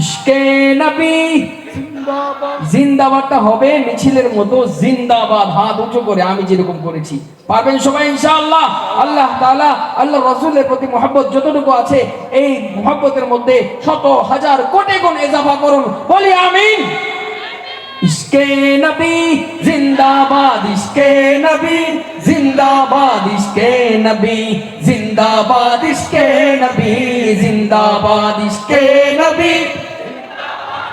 ইশকে নবী। জিন্দাবাদটা হবে মিছিলের মতো, জিন্দাবাদ, হাত উঁচু করে আমি যেরকম করেছি। পারবেন সবাই, ইনশাআল্লাহ? আল্লাহ তাআলা, আল্লাহ রসুলের প্রতি মহব্বত যতটুকু আছে, এই মহব্বতের মধ্যে শত হাজার কোটি গুণ এজাফা করুন। বলি আমিন। ইশকে নবী, জিন্দাবাদ, ইশকে নবী, জিন্দাবাদ, ইশকে নবী, জিন্দাবাদ, ইশকে নবী, জিন্দাবাদ, ইশকে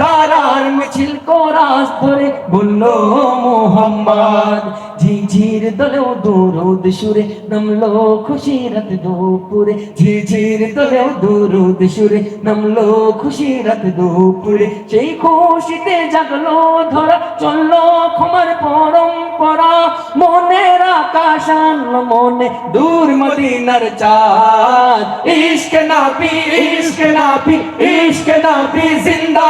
তারার মিছিল করাস ধরে বলল মোহাম্মদ, ঝিঝির দলেও দুরুদ সুরে নামলো খুশি রাত দুপুরে। ঝিঝির দলেও দুরুদ সুরে নামলো খুশি রাত দুপুরে। সেই খুশিতে জাগলো, ধরা চলল ক্ষমার পরম্পরা। মনের আনলো মনে দূর মদিনার চাঁদ। ইশক নাবি ইশক নাবি ইশক নাবি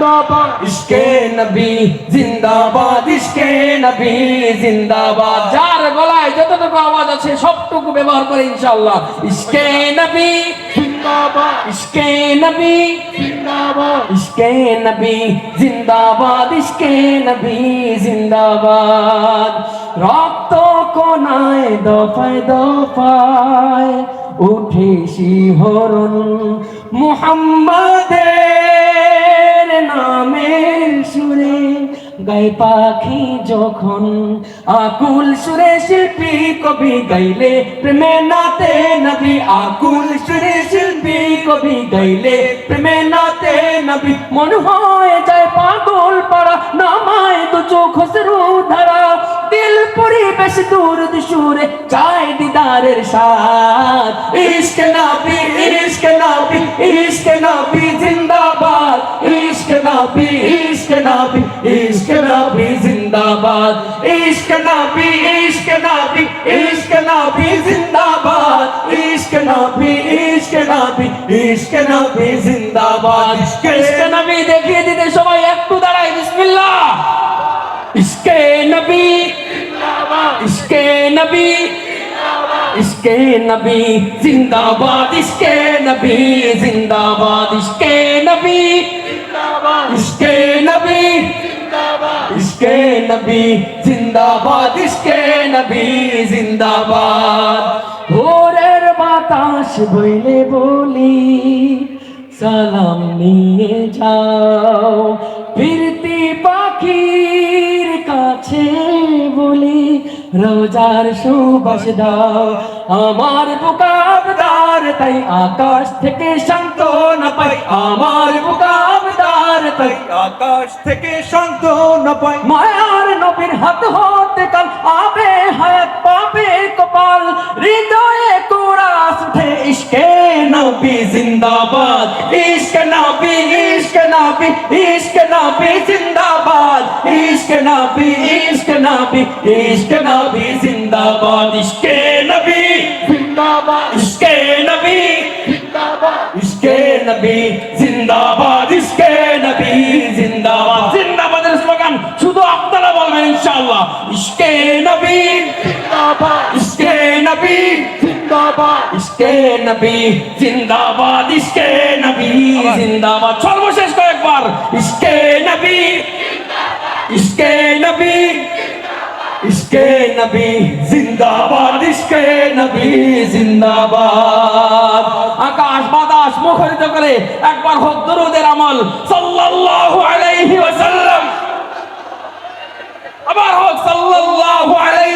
জিন্দাবাদ। ইশকে নবী জিন্দাবাদ ইশকে নবী জিন্দাবাদ। যার গলায় যতটুকু আওয়াজ আছে সবটুকু ব্যবহার করে ইনশাআল্লাহ। ইশকে নবী জিন্দাবাদ। ইশকে নবী জিন্দাবাদ। ইশকে নবী জিন্দাবাদ ইশকে নবী জিন্দাবাদ। রক্ত কোনায় দফায় দফায় উঠে শিহরণ মুহাম্মাদের নামের সুরে, গাই পাখি যখন আকুল সুরে শিল্পী কবি গাইলে, প্রেমে নাতে নবী আকুল সুরে শিল্পী কবি গাইলে, প্রেমে নাতে নবী মন হয় যায় পাগল পাড়া, নামায় দু চোখ সরু ধারা। দিল পরিবেশ দূর সুরে চাই দিদারের সাথ ইশক নবী ইশক নবী ইশক নবী জিন্দাবাদ ইশক নবী জিন্দাবাদ ইশক নবী ইশক নবী ইশক নবী জিন্দাবাদ ইশক নবী ইশক নবী ইশক নবী জিন্দাবাদ ইশক নবী দেখিয়ে দিতে সবাই একটু দাঁড়ায় বিসমিল্লাহ ইশকে নবী ইশকে নবী ইশকে নবী জিন্দাবাদ ইশকে নবী জিন্দাবাদ ইশকে নবী নবী ইশকে নবী, জিন্দাবাদ, ইশকে নবী, জিন্দাবাদ। ভোরের বাতাস বইলে বলি, সালাম নিয়ে যাও। ফিরতি পাখির কাছে বলি, রোজার সুবাস দাও। আমার বুকাবদার তাই আকাশ থেকে শান্ত না পাই। আমার বুকাবদার তাই আকাশ থেকে শান্ত না পাই। মায়ার নবীর হাত হতে কাল আবে হায়াত পাবে কপাল হৃদয়ে কুরাস উঠে ইশকে নবী জিন্দাবাদ ইশক নবী ইশক নবী ইশক নবী জিন্দাবাদ ইশক নবী ইশক নবী ইশক নবী জিন্দাবাদ ইশকে নবী জিন্দাবাদ ইশকে নবী জিন্দাবাদ ইশকে নবী জিন্দাবাদ ইশকে নবী জিন্দাবাদ। ইশকে নবী জিন্দাবাদ। নবী জিন্দাবাদ। নবী জিন্দাবাদ। সর্বশেষ কয়েকবার নবী নবী নবী জিন্দাবাদ। নবী জিন্দাবাদ। আকাশ বাতাস মুখরিত করে একবার হোক দরুদের আমল। সাল্লাল্লাহু আলাইহি ওয়াসাল্লাম। আবার হোক সাল্লাল্লাহু আলাইহি